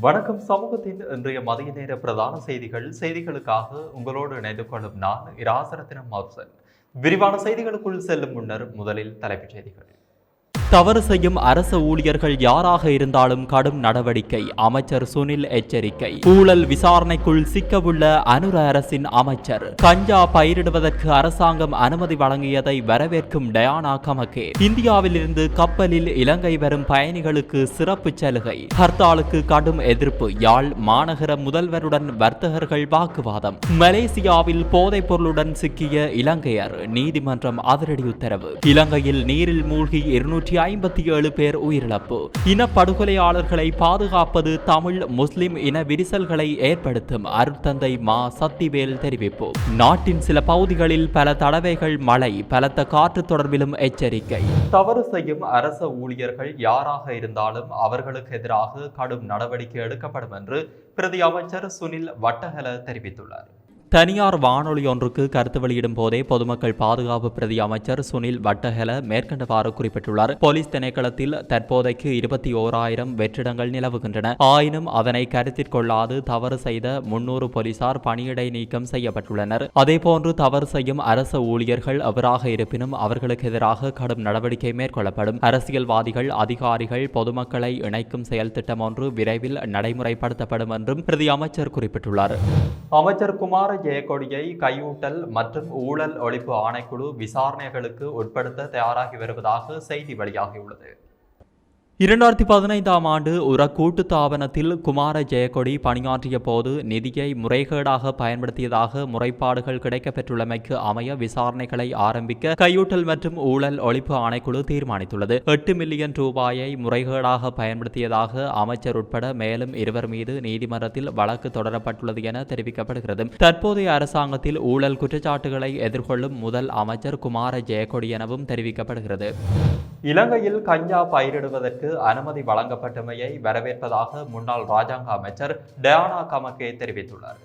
வணக்கம் சமூகத்தின் இன்றைய மதிய நேர பிரதான செய்திகள். செய்திகளுக்காக உங்களோடு இணைந்து கொள்ளும் நான் இராசரத்தினம் மௌசன் விரிவான செய்திகளுக்குள் செல்லும் முன்னர் முதலில் தலைப்புச் செய்திகள். தவறு செய்யும் அரசு ஊழியர்கள் யாராக இருந்தாலும் கடும் நடவடிக்கை. அமைச்சர் சுனில் எச்சரிக்கை. ஊழல் விசாரணைக்குள் சிக்கவுள்ள அனுர அரசின் அமைச்சர் கஞ்சா பயிரிடுவதற்கு அரசாங்கம் அனுமதி வழங்கியதை வரவேற்கும் டயானா கமகே. இந்தியாவிலிருந்து கப்பலில் இலங்கை வரும் பயணிகளுக்கு சிறப்பு சலுகை. ஹர்த்தாலுக்கு கடும் எதிர்ப்பு. யாழ் மாநகர முதல்வருடன் வர்த்தகர்கள் வாக்குவாதம். மலேசியாவில் போதைப் பொருளுடன் சிக்கிய இலங்கையர் நீதிமன்றம் அதிரடி உத்தரவு. இலங்கையில் நீரில் மூழ்கி இருநூற்றி ஐம்பத்தி ஏழு பேர் உயிரிழப்பு. இனப்படுகொலையாளர்களை பாதுகாப்பது தமிழ் முஸ்லிம் இன விரிசல்களை ஏற்படுத்தும் அருட்தந்தை மா. சத்திவேல் தெரிவிப்பு. நாட்டின் சில பகுதிகளில் பல தடவைகள் மழை பலத்த காற்று தொடர்பிலும் எச்சரிக்கை. தவறு செய்யும் அரச ஊழியர்கள் யாராக இருந்தாலும் அவர்களுக்கு எதிராக கடும் நடவடிக்கை எடுக்கப்படும் என்று பிரதி அமைச்சர் சுனில் வட்டகல தெரிவித்துள்ளார். தனியார் வானொலி ஒன்றுக்கு கருத்து வெளியிடும் போதே பொதுமக்கள் பாதுகாப்பு பிரதி அமைச்சர் சுனில் வட்டஹெல மேற்கண்டவாறு குறிப்பிட்டுள்ளார். போலீஸ் திணைக்களத்தில் தற்போதைக்கு இருபத்தி ஓராயிரம் வெற்றிடங்கள் நிலவுகின்றன. ஆயினும் அதனை கருத்தில் கொள்ளாது தவறு செய்த முன்னூறு போலீசார் பணியிடை நீக்கம் செய்யப்பட்டுள்ளனர். அதேபோன்று தவறு செய்யும் அரசு ஊழியர்கள் எவராக இருப்பினும் அவர்களுக்கு எதிராக கடும் நடவடிக்கை மேற்கொள்ளப்படும். அரசியல்வாதிகள் அதிகாரிகள் பொதுமக்களை இணைக்கும் செயல் திட்டம் ஒன்று விரைவில் நடைமுறைப்படுத்தப்படும் என்றும் பிரதி அமைச்சர் குறிப்பிட்டுள்ளார். அமைச்சர் குமார ஜெயக்கொடியை கையூட்டல் மற்றும் ஊழல் ஒழிப்பு ஆணைக்குழு விசாரணைகளுக்கு உட்படுத்த தயாராகி வருவதாக செய்தி வெளியாகியுள்ளது. இரண்டாயிரத்தி பதினைந்தாம் ஆண்டு ஒரு கூட்டு தாபனத்தில் குமார ஜெயக்கொடி பணியாற்றிய போது நிதியை முறைகேடாக பயன்படுத்தியதாக முறைப்பாடுகள் கிடைக்கப்பெற்றுள்ளமைக்கு அமைய விசாரணைகளை ஆரம்பிக்க கையூட்டல் மற்றும் ஊழல் ஒழிப்பு ஆணைக்குழு தீர்மானித்துள்ளது. எட்டு மில்லியன் ரூபாயை முறைகேடாக பயன்படுத்தியதாக அமைச்சர் உட்பட மேலும் இருவர் மீது நீதிமன்றத்தில் வழக்கு தொடரப்பட்டுள்ளது என தெரிவிக்கப்படுகிறது. தற்போதைய அரசாங்கத்தில் ஊழல் குற்றச்சாட்டுகளை எதிர்கொள்ளும் முதல் அமைச்சர் குமார ஜெயக்கொடி எனவும் தெரிவிக்கப்படுகிறது. இலங்கையில் கஞ்சா பயிரிடுவதற்கு அனுமதி வழங்கப்பட்டமையை வரவேற்பதாக முன்னாள் ராஜாங்க அமைச்சர் டயானா கமக்கே தெரிவித்துள்ளார்.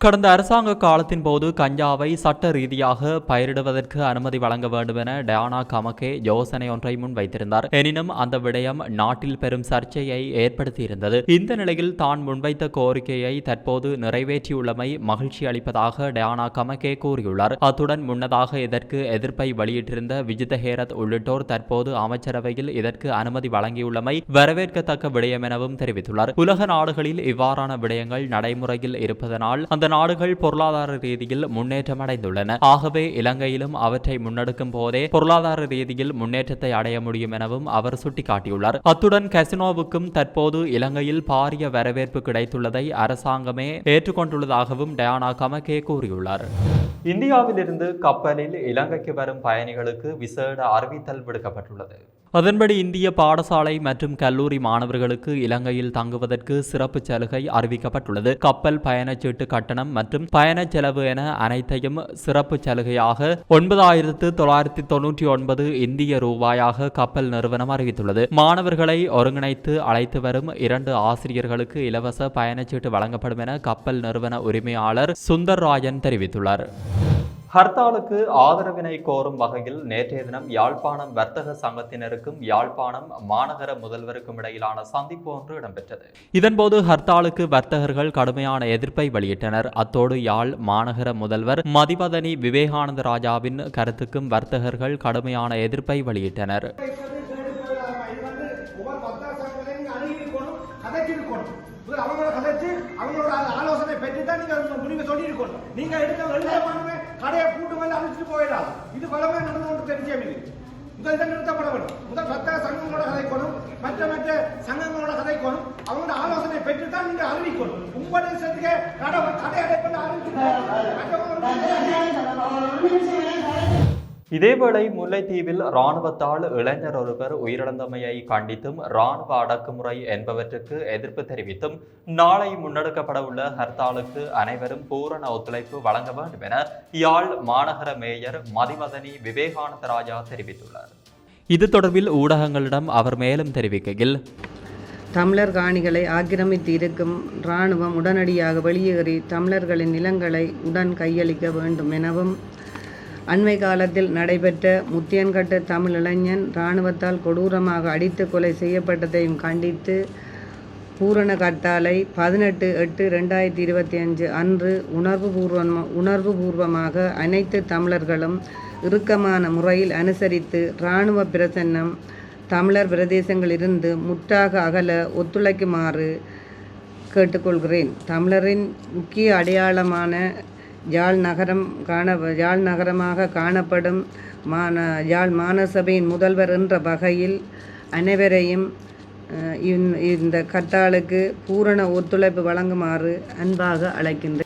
கடந்த அரசாங்க காலத்தின் போது கஞ்சாவை சட்ட ரீதியாக பயிரிடுவதற்கு அனுமதி வழங்க வேண்டும் என டயானா கமகே யோசனை ஒன்றை முன்வைத்திருந்தார். எனினும் அந்த விடயம் நாட்டில் பெரும் சர்ச்சையை ஏற்படுத்தியிருந்தது. இந்த நிலையில் தான் முன்வைத்த கோரிக்கையை தற்போது நிறைவேற்றியுள்ளமை மகிழ்ச்சி அளிப்பதாக டயானா கமகே கூறியுள்ளார். அத்துடன் முன்னதாக இதற்கு எதிர்ப்பை வெளியிட்டிருந்த விஜித ஹேரத் உள்ளிட்டோர் தற்போது அமைச்சரவையில் இதற்கு அனுமதி வழங்கியுள்ளமை வரவேற்கத்தக்க விடயம் எனவும் தெரிவித்துள்ளார். உலக நாடுகளில் இவ்வாறான விடயங்கள் நடைமுறையில் இருப்பதனால் அந்த நாடுகள் பொருளாதார ரீதியில் முன்னேற்றம் அடைந்துள்ளன ஆகவே இலங்கையிலும் அவற்றை முன்னெடுக்கும் போதே பொருளாதார ரீதியில் முன்னேற்றத்தை அடைய முடியும் எனவும் அவர் சுட்டிக்காட்டியுள்ளார். அத்துடன் கசினோவுக்கும் தற்போது இலங்கையில் பாரிய வரவேற்பு கிடைத்துள்ளதை அரசாங்கமே ஏற்றுக்கொண்டுள்ளதாகவும் டயானா கமகே கூறியுள்ளார். இந்தியாவிலிருந்து கப்பலில் இலங்கைக்கு வரும் பயணிகளுக்கு விசேட அறிவித்தல் விடுக்கப்பட்டுள்ளது. அதன்படி இந்திய பாடசாலை மற்றும் கல்லூரி மாணவர்களுக்கு இலங்கையில் தங்குவதற்கு சிறப்பு சலுகை அறிவிக்கப்பட்டுள்ளது. கப்பல் பயணச்சீட்டு கட்டணம் மற்றும் பயண செலவு என அனைத்தையும் சிறப்பு சலுகையாக ஒன்பதாயிரத்து தொள்ளாயிரத்தி தொன்னூற்றி ஒன்பது இந்திய ரூபாயாக கப்பல் நிறுவனம் அறிவித்துள்ளது. மாணவர்களை ஒருங்கிணைத்து அழைத்து வரும் இரண்டு ஆசிரியர்களுக்கு இலவச பயணச்சீட்டு வழங்கப்படும் என கப்பல் நிறுவன உரிமையாளர் சுந்தர் ராயன் தெரிவித்துள்ளார். ஹர்த்தாலுக்கு ஆதரவினை கோரும் வகையில் நேற்றைய தினம் யாழ்ப்பாணம் வர்த்தக சங்கத்தினருக்கும் யாழ்ப்பாணம் மாநகர முதல்வருக்கும் இடையிலான சந்திப்பு ஒன்று இடம்பெற்றது. இதன்போது ஹர்த்தாலுக்கு வர்த்தகர்கள் கடுமையான எதிர்ப்பை வெளியிட்டனர். அத்தோடு யாழ் மாநகர முதல்வர் மதிவதனி விவேகானந்த ராஜாவின் கருத்துக்கும் வர்த்தகர்கள் கடுமையான எதிர்ப்பை வெளியிட்டனர். இது பலமே நடந்து கொண்டு தெரிஞ்சே இது. முதல் தான் நிறுத்தப்பட வேண்டும் முதல் பத்தக சங்கங்களோட கதைக்கணும் மற்ற மற்ற சங்கங்களோட கதைக்கணும் அவங்களோட ஆலோசனை பெற்று தான் நீங்க அறிவிக்கணும். உங்களுடைய சேர்த்துக்க கடை கடை அடைப்பட்டு அறிவிக்கணும் இதேவேளை முல்லைத்தீவில் இராணுவத்தால் இளைஞர் ஒருவர் உயிரிழந்தமையை கண்டித்தும் இராணுவ அடக்குமுறை என்பவற்றுக்கு எதிர்ப்பு தெரிவித்தும் நாளை முன்னெடுக்கப்பட உள்ள ஹர்த்தாலுக்கு அனைவரும் பூரண ஒத்துழைப்பு வழங்க வேண்டும் என யாழ் மாநகர மேயர் மதிமதனி விவேகானந்த ராஜா தெரிவித்துள்ளார். இது தொடர்பில் ஊடகங்களிடம் அவர் மேலும் தெரிவிக்கையில் தமிழர் காணிகளை ஆக்கிரமித்து இருக்கும் இராணுவம் உடனடியாக வெளியேறி தமிழர்களின் நிலங்களை உடன் கையளிக்க வேண்டும் எனவும் அண்மை காலத்தில் நடைபெற்ற முத்தியன்கட்டு தமிழ் இளைஞன் இராணுவத்தால் கொடூரமாக அடித்து கொலை செய்யப்பட்டதையும் கண்டித்து பூரண கட்டாலை பதினெட்டு எட்டு ரெண்டாயிரத்தி இருபத்தி அஞ்சு அன்று உணர்வுபூர்வமா உணர்வுபூர்வமாக அனைத்து தமிழர்களும் இறுக்கமான முறையில் அனுசரித்து இராணுவ பிரசன்னம் தமிழர் பிரதேசங்களிலிருந்து முற்றாக அகல ஒத்துழைக்குமாறு கேட்டுக்கொள்கிறேன். தமிழரின் முக்கிய அடையாளமான யாழ் நகரம் காண யாழ் நகரமாக காணப்படும் மான யாழ் மாநசபையின் முதல்வர் என்ற வகையில் அனைவரையும் இந்த- இந்த கட்டாளுக்கு பூரண ஒத்துழைப்பு வழங்குமாறு அன்பாக அழைக்கின்றேன்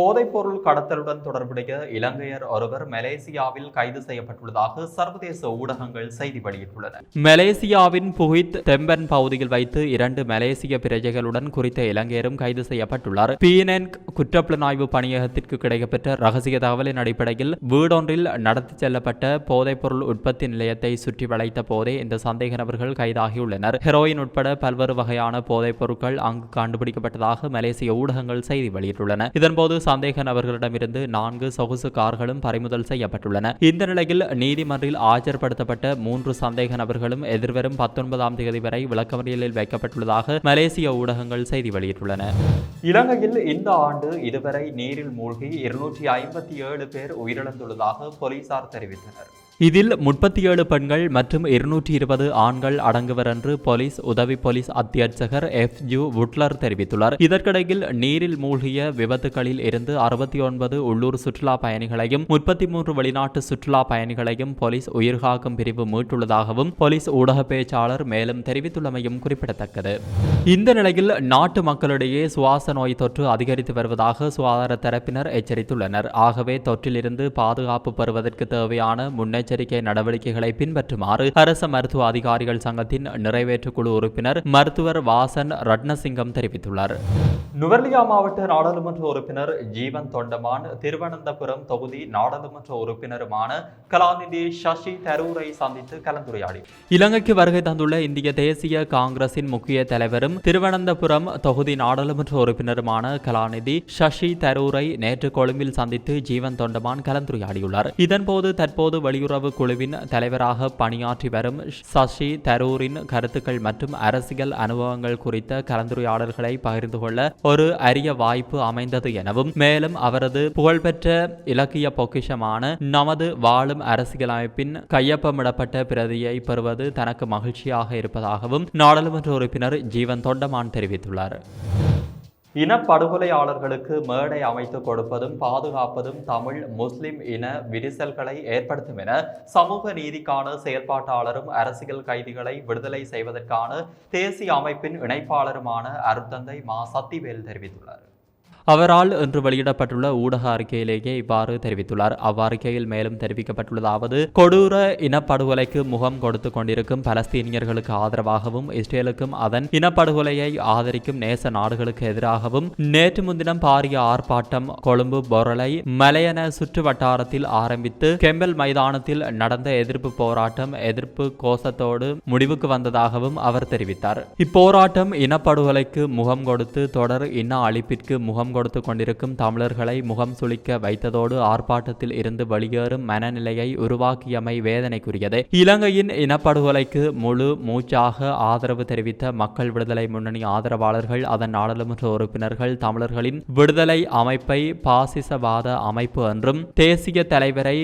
போதைப்பொருள் கடத்தலுடன் தொடர்புடைய இலங்கையர் ஒருவர் மலேசியாவில் கைது செய்யப்பட்டுள்ளதாக சர்வதேச ஊடகங்கள் செய்தி வெளியிட்டுள்ளன. மலேசியாவின் புகித் தெம்பன் பகுதியில் வைத்து இரண்டு மலேசிய பிரஜைகளுடன் குறித்த இலங்கையரும் கைது செய்யப்பட்டுள்ளார். பிஎன்என் குற்றப்புலனாய்வு பணியகத்திற்கு கிடைக்கப்பெற்ற ரகசிய தகவலின் அடிப்படையில் வீடொன்றில் நடத்தி செல்லப்பட்ட போதைப்பொருள் உற்பத்தி நிலையத்தை சுற்றி வளைத்த போதே இந்த சந்தேக நபர்கள் கைதாகியுள்ளனர். ஹெரோயின் உட்பட பல்வேறு வகையான போதைப் பொருட்கள் அங்கு கண்டுபிடிக்கப்பட்டதாக மலேசிய ஊடகங்கள் செய்தி வெளியிட்டுள்ளன. இதன்போது சந்தேக நபர்களிடமிருந்து நான்கு சொகுசு கார்களும் பறிமுதல் செய்யப்பட்டுள்ளன. இந்த நிலையில் நீதிமன்றில் ஆஜர்படுத்தப்பட்ட மூன்று சந்தேக நபர்களும் எதிர்வரும் பத்தொன்பதாம் தேதி வரை விளக்கமறியலில் வைக்கப்பட்டுள்ளதாக மலேசிய ஊடகங்கள் செய்தி வெளியிட்டுள்ளன. இலங்கையில் இந்த ஆண்டு இதுவரை நீரில் மூழ்கி இருநூற்றி ஐம்பத்தி ஏழு பேர் உயிரிழந்துள்ளதாக போலீசார் தெரிவித்தனர். இதில் முப்பத்தி ஏழு பெண்கள் மற்றும் இருநூற்றி இருபது ஆண்கள் அடங்குவர் என்று போலீஸ் உதவி போலீஸ் அத்தியட்சகர் எஃப். ஜூ. வுட்லர் தெரிவித்துள்ளார். இதற்கிடையில் நீரில் மூழ்கிய விபத்துகளில் இருந்து அறுபத்தி ஒன்பது உள்ளூர் சுற்றுலா பயணிகளையும் முப்பத்தி மூன்று வெளிநாட்டு சுற்றுலா பயணிகளையும் போலீஸ் உயிர்காக்கும் பிரிவு மீட்டுள்ளதாகவும் போலீஸ் ஊடக பேச்சாளர் மேலும் தெரிவித்துள்ளமையும் குறிப்பிடத்தக்கது. இந்த நிலையில் நாட்டு மக்களிடையே சுவாச நோய் தொற்று அதிகரித்து வருவதாக சுகாதார தரப்பினர் எச்சரித்துள்ளனர். ஆகவே தொற்றிலிருந்து பாதுகாப்பு பெறுவதற்கு தேவையான முன்னெச்சரிக்கை நடவடிக்கைகளை பின்பற்றுமாறு அரச மருத்துவ அதிகாரிகள் சங்கத்தின் நிறைவேற்று குழு உறுப்பினர் மருத்துவர் வாசன் ரட்னசிங்கம் தெரிவித்துள்ளார். நுவர்லியா மாவட்ட நாடாளுமன்ற உறுப்பினர் ஜீவன் தொண்டமான் திருவனந்தபுரம் தொகுதி நாடாளுமன்ற உறுப்பினருமான கலாநிதி சசி தரூரை சந்தித்து கலந்துரையாடி. இலங்கைக்கு வருகை தந்துள்ள இந்திய தேசிய காங்கிரசின் முக்கிய தலைவரும் திருவனந்தபுரம் தொகுதி நாடாளுமன்ற உறுப்பினருமான கலாநிதி சசி தரூரை நேற்று கொழும்பில் சந்தித்து ஜீவன் தொண்டமான் கலந்துரையாடியுள்ளார். இதன்போது தற்போது வெளியுறவு குழுவின் தலைவராக பணியாற்றி வரும் சசி தரூரின் கருத்துக்கள் மற்றும் அரசியல் அனுபவங்கள் குறித்த கலந்துரையாடல்களை பகிர்ந்து கொள்ள ஒரு அரிய வாய்ப்பு அமைந்தது எனவும் மேலும் அவரது புகழ்பெற்ற இலக்கிய பொக்கிஷமான நமது வாழும் அரசியலமைப்பின் கையொப்பமிடப்பட்ட பிரதியை பெறுவது தனக்கு மகிழ்ச்சியாக இருப்பதாகவும் நாடாளுமன்ற உறுப்பினர் ஜீவன் தொண்டமான் தெரிவித்துள்ளார். இனப்படுகொலையாளர்களுக்கு மேடை அமைத்து கொடுப்பதும் பாதுகாப்பதும் தமிழ் முஸ்லிம் இன விரிசல்களை ஏற்படுத்தும் என சமூக நீதிக்கான செயற்பாட்டாளரும் அரசியல் கைதிகளை விடுதலை செய்வதற்கான தேசிய அமைப்பின் இணைப்பாளருமான அருத்தந்தை மா. சத்திவேல் தெரிவித்துள்ளார். அவரால் இன்று வெளியிடப்பட்டுள்ள ஊடக அறிக்கையிலேயே இவ்வாறு தெரிவித்துள்ளார். அவ்வறிக்கையில் மேலும் தெரிவிக்கப்பட்டுள்ளதாவது கொடூர இனப்படுகொலைக்கு முகம் கொடுத்து கொண்டிருக்கும் பலஸ்தீனியர்களுக்கு ஆதரவாகவும் இஸ்ரேலுக்கும் அதன் இனப்படுகொலையை ஆதரிக்கும் நேச நாடுகளுக்கு எதிராகவும் நேற்று முன்தினம் பாரிய ஆர்ப்பாட்டம் கொழும்பு பொரளை மலையன சுற்று வட்டாரத்தில் ஆரம்பித்து கெம்பல் மைதானத்தில் நடந்த எதிர்ப்பு போராட்டம் எதிர்ப்பு கோஷத்தோடு முடிவுக்கு வந்ததாகவும் அவர் தெரிவித்தார். இப்போராட்டம் இனப்படுகொலைக்கு முகம் கொடுத்து தொடர் இன அழிப்பிற்கு முகம் கொடுத்து கொண்டிருக்கும் தமிழர்களை முகம் சுளிக்க வைத்ததோடு ஆர்ப்பாட்டத்தில் இருந்து வெளியேறும் மனநிலையை உருவாக்கியமை வேதனைக்குரியது. இலங்கையின் இனப்படுகொலைக்கு முழு மூச்சாக ஆதரவு தெரிவித்த மக்கள் விடுதலை முன்னணி ஆதரவாளர்கள் அதன் நாடாளுமன்ற உறுப்பினர்கள் தமிழர்களின் விடுதலை அமைப்பை பாசிசவாத அமைப்பு என்றும் தேசிய தலைவரை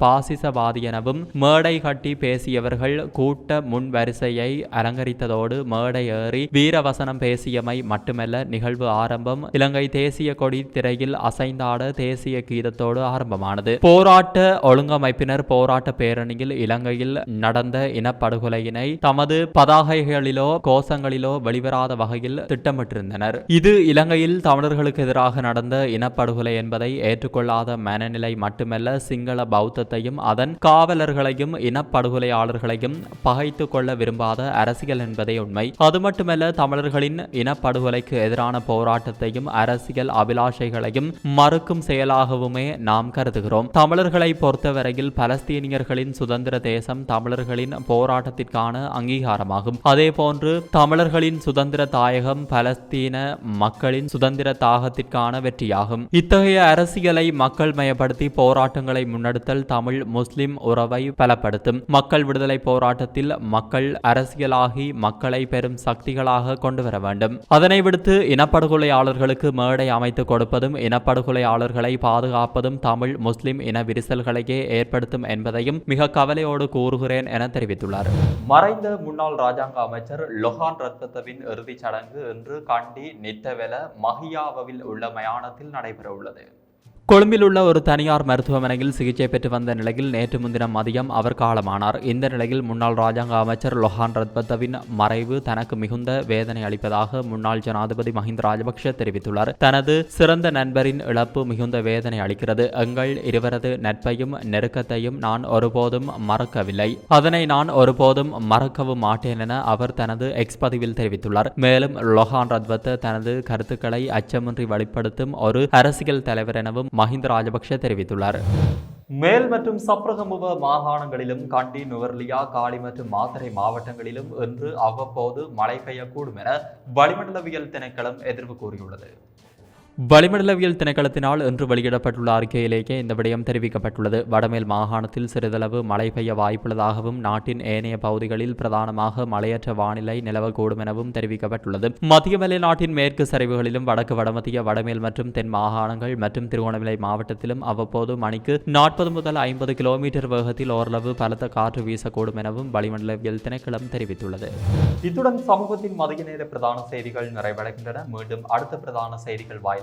பாசிசவாதி எனவும் மேடை கட்டி பேசியவர்கள் கூட்ட முன் வரிசையை அலங்கரித்ததோடு மேடை ஏறி வீரவசனம் பேசியமை மட்டுமல்ல நிகழ்வு ஆரம்பம் இலங்கை தேசிய தேசிய கொடி திரையில் அசைந்தாட தேசிய கீதத்தோடு ஆரம்பமானது. போராட்ட ஒழுங்கமைப்பினர் போராட்ட பேரணியில் இலங்கையில் நடந்த இனப்படுகொலையினை தமது பதாகைகளிலோ கோஷங்களிலோ வெளிவராத வகையில் திட்டமிட்டிருந்தனர். இது இலங்கையில் தமிழர்களுக்கு எதிராக நடந்த இனப்படுகொலை என்பதை ஏற்றுக்கொள்ளாத மனநிலை மட்டுமல்ல சிங்கள பௌத்தத்தையும் அதன் காவலர்களையும் இனப்படுகொலையாளர்களையும் பகைத்து கொள்ள விரும்பாத அரசியல் என்பதே உண்மை. அது மட்டுமல்ல தமிழர்களின் இனப்படுகொலைக்கு எதிரான போராட்டத்தையும் அரசியல் அரசியல் அபிலாஷைகளையும் மறுக்கும் செயலாகவுமே நாம் கருதுகிறோம். தமிழர்களை பொறுத்தவரையில் பலஸ்தீனியர்களின் சுதந்திர தேசம் தமிழர்களின் போராட்டத்திற்கான அங்கீகாரமாகும். அதே போன்று தமிழர்களின் சுதந்திர தாயகம் பலஸ்தீன மக்களின் சுதந்திர தாகத்திற்கான வெற்றியாகும். இத்தகைய அரசியலை மக்கள் மயப்படுத்தி போராட்டங்களை முன்னெடுத்தல் தமிழ் முஸ்லிம் உறவை பலப்படுத்தும். மக்கள் விடுதலை போராட்டத்தில் மக்கள் அரசியலாகி மக்களை பெரும் சக்திகளாக கொண்டு வர வேண்டும். அதனை விடுத்து இனப்படுகொலையாளர்களுக்கு மேடை அமைத்து கொடுப்பதும் இனப்படுகொலையாளர்களை பாதுகாப்பதும் தமிழ் முஸ்லிம் இன விரிசல்களையே ஏற்படுத்தும் என்பதையும் மிக கவலையோடு கூறுகிறேன் என தெரிவித்துள்ளார். மறைந்த முன்னாள் ராஜாங்க அமைச்சர் லொஹான் ரத்வத்தவின் இறுதிச் சடங்கு இன்று கண்டி நித்தவெல மஹியாவில் உள்ள மயானத்தில் நடைபெற உள்ளது கொழும்பில் உள்ள ஒரு தனியார் மருத்துவமனையில் சிகிச்சை பெற்று வந்த நிலையில் நேற்று முன்தினம் மதியம் அவர் காலமானார். இந்த நிலையில் முன்னாள் ராஜாங்க அமைச்சர் லொஹான் ரத்பத்தவின் மறைவு தனக்கு மிகுந்த வேதனை அளிப்பதாக முன்னாள் ஜனாதிபதி மஹிந்த ராஜபக்ஷ தெரிவித்துள்ளார். தனது சிறந்த நண்பரின் இழப்பு மிகுந்த வேதனை அளிக்கிறது. எங்கள் இருவரது நட்பையும் நெருக்கத்தையும் நான் ஒருபோதும் மறக்கவில்லை. அதனை நான் ஒருபோதும் மறக்கவும் மாட்டேன் என அவர் தனது எக்ஸ் பதிவில் தெரிவித்துள்ளார். மேலும் லொஹான் ரத்வத்த தனது கருத்துக்களை அச்சமின்றி வெளிப்படுத்தும் ஒரு அரசியல் தலைவர் எனவும் மஹிந்த ராஜபக்ஷ தெரிவித்துள்ளார். மேல் மற்றும் சப்ரகமுவ மாகாணங்களிலும் கண்டி நுவர்லியா காளி மற்றும் மாத்தரை மாவட்டங்களிலும் இன்று அவ்வப்போது மழை பெய்யக்கூடும் என வளிமண்டலவியல் திணைக்களம் எதிர்வு கூறியுள்ளது. வளிமண்டலவியல் திணைக்களத்தினால் இன்று வெளியிடப்பட்டுள்ள அறிக்கையிலேயே இந்த விடயம் தெரிவிக்கப்பட்டுள்ளது. வடமேல் மாகாணத்தில் சிறிதளவு மழை பெய்ய வாய்ப்புள்ளதாகவும் நாட்டின் ஏனைய பகுதிகளில் பிரதானமாக மழையற்ற வானிலை நிலவக்கூடும் எனவும் தெரிவிக்கப்பட்டுள்ளது. மத்திய மலை நாட்டின் மேற்கு சரிவுகளிலும் வடக்கு வடமத்திய வடமேல் மற்றும் தென் மாகாணங்கள் மற்றும் திருகோணமலை மாவட்டத்திலும் அவ்வப்போது மணிக்கு நாற்பது முதல் ஐம்பது கிலோமீட்டர் வேகத்தில் ஓரளவு பலத்த காற்று வீசக்கூடும் எனவும் வளிமண்டலவியல் திணைக்களம் தெரிவித்துள்ளது. இத்துடன் சமூகத்தின் மதிய நேர பிரதான செய்திகள் நிறைவடைகின்றன. மீண்டும் அடுத்த பிரதான செய்திகள்